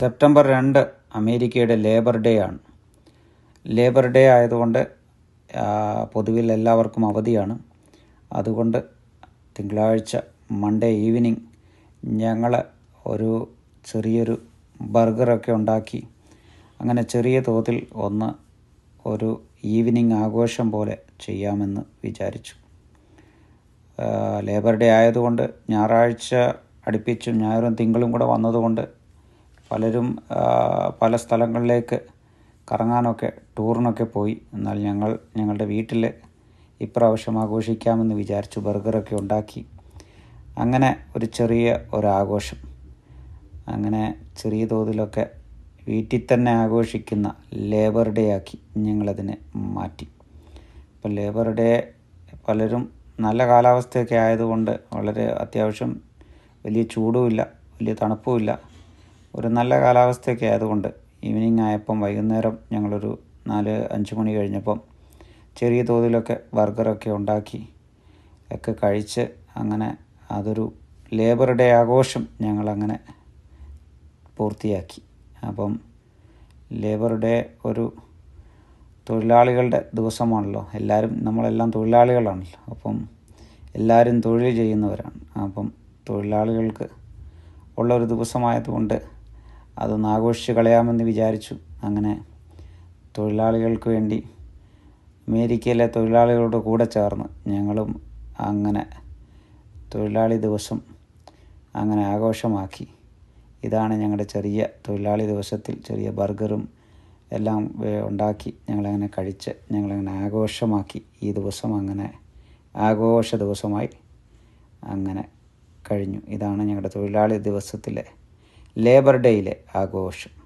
September രണ്ട് അമേരിക്കയുടെ Labour Day ആണ്. ലേബർ ഡേ ആയതുകൊണ്ട് പൊതുവിൽ എല്ലാവർക്കും അവധിയാണ്. അതുകൊണ്ട് തിങ്കളാഴ്ച മൺഡേ ഈവനിങ് ഞങ്ങൾ ഒരു ചെറിയൊരു ബർഗറൊക്കെ ഉണ്ടാക്കി. അങ്ങനെ ചെറിയ തോതിൽ ഒന്ന് ഒരു ഈവനിങ് ആഘോഷം പോലെ ചെയ്യാമെന്ന് വിചാരിച്ചു. ലേബർ ഡേ ആയതുകൊണ്ട് ഞായറാഴ്ച അടുപ്പിച്ചും ഞായറും തിങ്കളും കൂടെ വന്നതുകൊണ്ട് പലരും പല സ്ഥലങ്ങളിലേക്ക് കറങ്ങാനൊക്കെ ടൂറിനൊക്കെ പോയി. എന്നാൽ ഞങ്ങൾ ഞങ്ങളുടെ വീട്ടിൽ ഇപ്രാവശ്യം ആഘോഷിക്കാമെന്ന് വിചാരിച്ചു ബർഗറൊക്കെ ഉണ്ടാക്കി. അങ്ങനെ ഒരു ചെറിയ ഒരാഘോഷം. അങ്ങനെ ചെറിയ തോതിലൊക്കെ വീട്ടിൽ തന്നെ ആഘോഷിക്കുന്ന ലേബർ ഡേ ആക്കി ഞങ്ങളതിനെ മാറ്റി. ഇപ്പം ലേബർ ഡേ പലരും നല്ല കാലാവസ്ഥയൊക്കെ ആയതുകൊണ്ട് വളരെ അത്യാവശ്യം വലിയ ചൂടുമില്ല വലിയ തണുപ്പുമില്ല. ഒരു നല്ല കാലാവസ്ഥയൊക്കെ ആയതുകൊണ്ട് ഈവനിങ് ആയപ്പം വൈകുന്നേരം ഞങ്ങളൊരു നാല് അഞ്ച് മണി കഴിഞ്ഞപ്പം ചെറിയ തോതിലൊക്കെ ബർഗറൊക്കെ ഉണ്ടാക്കി ഒക്കെ കഴിച്ച് അങ്ങനെ അതൊരു ലേബർ ഡേ ആഘോഷം ഞങ്ങളങ്ങനെ പൂർത്തിയാക്കി. അപ്പം ലേബർ ഡേ ഒരു തൊഴിലാളികളുടെ ദിവസമാണല്ലോ. എല്ലാവരും നമ്മളെല്ലാം തൊഴിലാളികളാണല്ലോ. അപ്പം എല്ലാവരും തൊഴിൽ ചെയ്യുന്നവരാണ്. അപ്പം തൊഴിലാളികൾക്ക് ഉള്ള ഒരു ദിവസമായതുകൊണ്ട് അതൊന്ന് ആഘോഷിച്ച് കളയാമെന്ന് വിചാരിച്ചു. അങ്ങനെ തൊഴിലാളികൾക്ക് വേണ്ടി അമേരിക്കയിലെ തൊഴിലാളികളുടെ കൂടെ ചേർന്ന് ഞങ്ങളും അങ്ങനെ തൊഴിലാളി ദിവസം അങ്ങനെ ആഘോഷമാക്കി. ഇതാണ് ഞങ്ങളുടെ ചെറിയ തൊഴിലാളി ദിവസത്തിൽ ചെറിയ ബർഗറും എല്ലാം ഉണ്ടാക്കി ഞങ്ങളങ്ങനെ കഴിച്ച് ഞങ്ങളങ്ങനെ ആഘോഷമാക്കി. ഈ ദിവസം അങ്ങനെ ആഘോഷ ദിവസമായി അങ്ങനെ കഴിഞ്ഞു. ഇതാണ് ഞങ്ങളുടെ തൊഴിലാളി ദിവസത്തിലെ ലേബർ ഡേയിലെ ആഘോഷം.